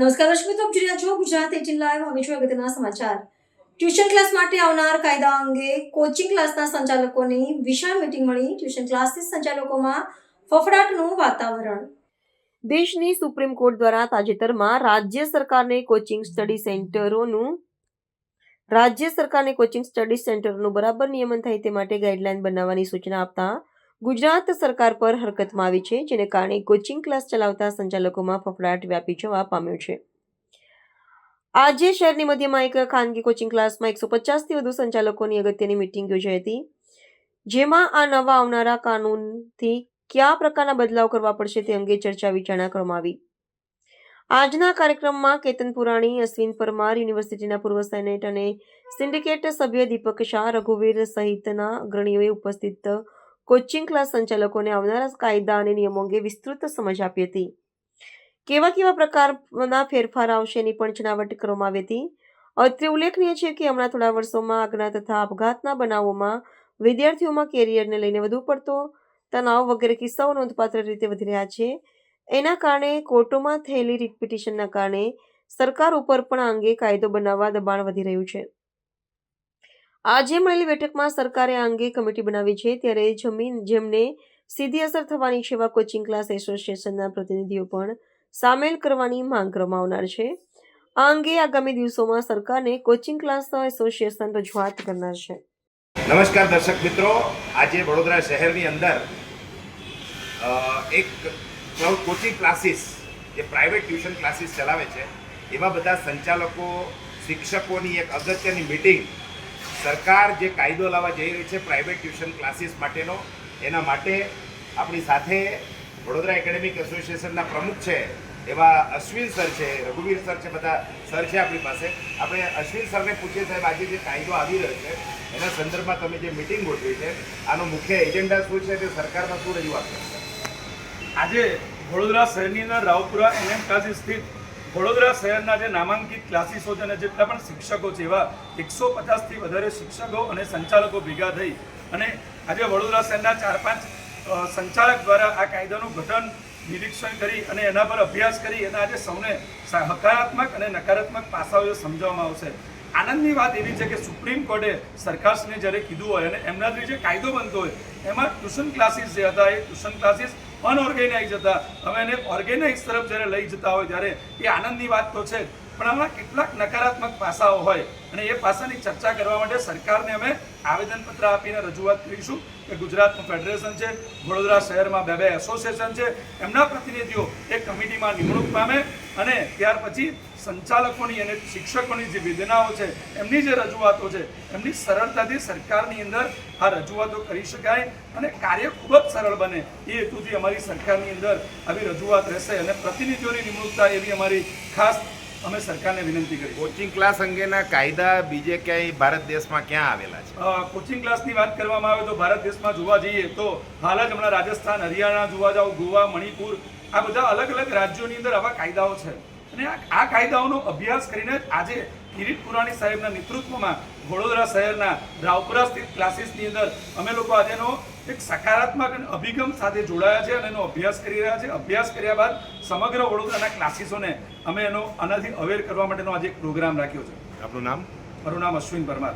નમસ્કાર દર્શક મિત્રો, આપ છો ગુજરાત એટીન લાઈવ હવે છું અગત્યના સમાચાર. ટ્યુશન ક્લાસ માટે આવનાર કાયદા અંગે કોચિંગ ક્લાસના સંચાલકોની વિશાળ મીટિંગ મળી. ટ્યુશન ક્લાસીસ સંચાલકોમાં ફફડાટનું વાતાવરણ. દેશની સુપ્રીમ કોર્ટ દ્વારા તાજેતરમાં રાજ્ય સરકારને કોચિંગ સ્ટડી સેન્ટરોનું રાજ્ય સરકારને કોચિંગ સ્ટડી સેન્ટરોનું બરાબર નિયમન થાય તે માટે ગાઈડલાઈન બનાવવાની સૂચના આપતા ગુજરાત સરકાર પર હરકતમાં આવી છે, જેને કારણે કોચિંગ ક્લાસ ચલાવતા સંચાલકોમાં ફફડાટ વ્યાપી જવા પામ્યો છે. આજે શહેરની મધ્યમાં એક ખાનગી કોચિંગ ક્લાસમાં એકસો પચાસથી વધુ સંચાલકોની અગત્યની મિટિંગ યોજાઈ હતી, જેમાં આ નવા આવનારા કાનૂનથી કયા પ્રકારના બદલાવ કરવા પડશે તે અંગે ચર્ચા વિચારણા કરવામાં આવી. આજના કાર્યક્રમમાં કેતન પુરાણી, અશ્વિન પરમાર, યુનિવર્સિટીના પૂર્વ સેનેટ અને સિન્ડિકેટ સભ્ય દીપક શાહ, રઘુવીર સહિતના અગ્રણીઓએ ઉપસ્થિત કોચિંગ ક્લાસ સંચાલકોને આવનારા કાયદા અને નિયમો અંગે વિસ્તૃત સમજ આપી હતી. કેવા કેવા પ્રકારના ફેરફાર આવશે એની પણ જણાવટ કરવામાં આવી હતી. અત્રે ઉલ્લેખનીય છે કે હમણાં થોડા વર્ષોમાં આગના તથા આપઘાતના બનાવોમાં વિદ્યાર્થીઓમાં કેરિયરને લઈને વધુ પડતો તણાવ વગેરે કિસ્સાઓ નોંધપાત્ર રીતે વધી રહ્યા છે. એના કારણે કોર્ટોમાં થયેલી રિપિટિશનના કારણે સરકાર ઉપર પણ આ અંગે કાયદો બનાવવા દબાણ વધી રહ્યું છે. આજે મળેલી બેઠકમાં સરકારે આ અંગે કમિટી બનાવી છે. ત્યારે જમીન જેમને સીધી અસર થવાની એવા કોચિંગ ક્લાસ એસોસિએશનના પ્રતિનિધિઓ પણ સામેલ કરવાની માંગ કરવામાં આવનાર છે. આ અંગે આગામી દિવસોમાં સરકારને કોચિંગ ક્લાસ એસોસિએશન રજૂઆત કરનાર છે. નમસ્કાર દર્શક મિત્રો. આજે વડોદરા શહેરની અંદર એક કોચિંગ ક્લાસીસ, જે પ્રાઇવેટ ટ્યુશન ક્લાસીસ ચલાવે છે, એવા બધા સંચાલકો, શિક્ષકોની એક અગત્યની મિટિંગ સરકાર જે કાયદો લાવવા જઈ રહી છે પ્રાઇવેટ ટ્યુશન ક્લાસીસ માટેનો, એના માટે આપણી સાથે વડોદરા એકેડેમિક એસોસિએશનના પ્રમુખ છે, એવા અશ્વિન સર છે, રઘુવીર સર છે, બધા સર છે આપણી પાસે. આપણે અશ્વિન સરને પૂછીએ સાહેબ, આજે જે કાયદો આવી રહ્યો છે, એના સંદર્ભમાં તમે જે મિટિંગ ગોઠવી છે, આનો મુખ્ય એજન્ડા શું છે, તે સરકારમાં શું રજૂઆત કરશે? આજે વડોદરા શહેરની રાવપુરા એનએમ કાઝી સ્થિત વડોદરા શહેરના જે નામાંકિત ક્લાસીસો છે અને જેટલા પણ શિક્ષકો છે, એવા એકસો પચાસથી વધારે શિક્ષકો અને સંચાલકો ભેગા થઈ અને આજે વડોદરા શહેરના ચાર પાંચ સંચાલક દ્વારા આ કાયદાનું ગઠન, નિરીક્ષણ કરી અને એના પર અભ્યાસ કરી અને આજે સૌને હકારાત્મક અને નકારાત્મક પાસાઓ સમજાવવામાં આવશે. આનંદની વાત એવી છે કે સુપ્રીમ કોર્ટે સરકારશ્રીને જ્યારે કીધું હોય અને એમનાથી જે કાયદો બનતો હોય, એમાં ટ્યુશન ક્લાસીસ જે હતા, એ ટ્યુશન ક્લાસીસ અનઓર્ગેનાઇઝ હતા. હવે એને ઓર્ગેનાઇઝ તરફ જ્યારે લઈ જતા હોય ત્યારે એ આનંદની વાત તો છે પણ આમાં કેટલાક નકારાત્મક પાસાઓ હોય અને એ પાસાની ચર્ચા કરવા માટે સરકારને અમે આવેદનપત્ર આપીને રજૂઆત કરીશું કે ગુજરાતનું ફેડરેશન છે, વડોદરા શહેરમાં બે બે એસોસિએશન છે. એમના પ્રતિનિધિઓ એ કમિટીમાં નિમણૂક પામે અને ત્યાર પછી સંચાલકોની અને શિક્ષકોની જે વેદનાઓ છે એમની જે રજૂઆતો છે એમની સરળતાથી સરકારની અંદર આ રજૂઆતો કરી શકાય અને કાર્ય ખૂબ જ સરળ બને. એ હેતુથી અમારી સરકારની અંદર આવી રજૂઆત રહેશે અને પ્રતિનિધિઓની નિમણૂક થાય એવી અમારી ખાસ અમે સરકારને વિનંતી કરી કોચિંગ ક્લાસ અંગેના કાયદા બીજે ક્યાંય ભારત દેશમાં ક્યાં આવેલા છે? કોચિંગ ક્લાસની વાત કરવામાં આવે તો ભારત દેશમાં જોવા જઈએ તો હાલ જ હમણાં રાજસ્થાન હરિયાણા જોવા જાઓ ગોવા મણિપુર આ બધા અલગ અલગ રાજ્યોની અંદર આવા કાયદાઓ છે. અને આ કાયદાઓનો અભ્યાસ કરીને આજે કિરીટ પુરાણી સાહેબના નેતૃત્વમાં વડોદરા શહેરના રાવપુરા સ્થિત ક્લાસીસની અંદર અમે લોકો આજેનો એક સકારાત્મક અને અભિગમ સાથે જોડાયા છે અને એનો અભ્યાસ કરી રહ્યા છે. અભ્યાસ કર્યા બાદ સમગ્ર વડોદરાના ક્લાસીસોને અમે એનો આનાથી અવેર કરવા માટેનો આજે એક પ્રોગ્રામ રાખ્યો છે. આપનું નામ? મારું નામ અશ્વિન પરમાર.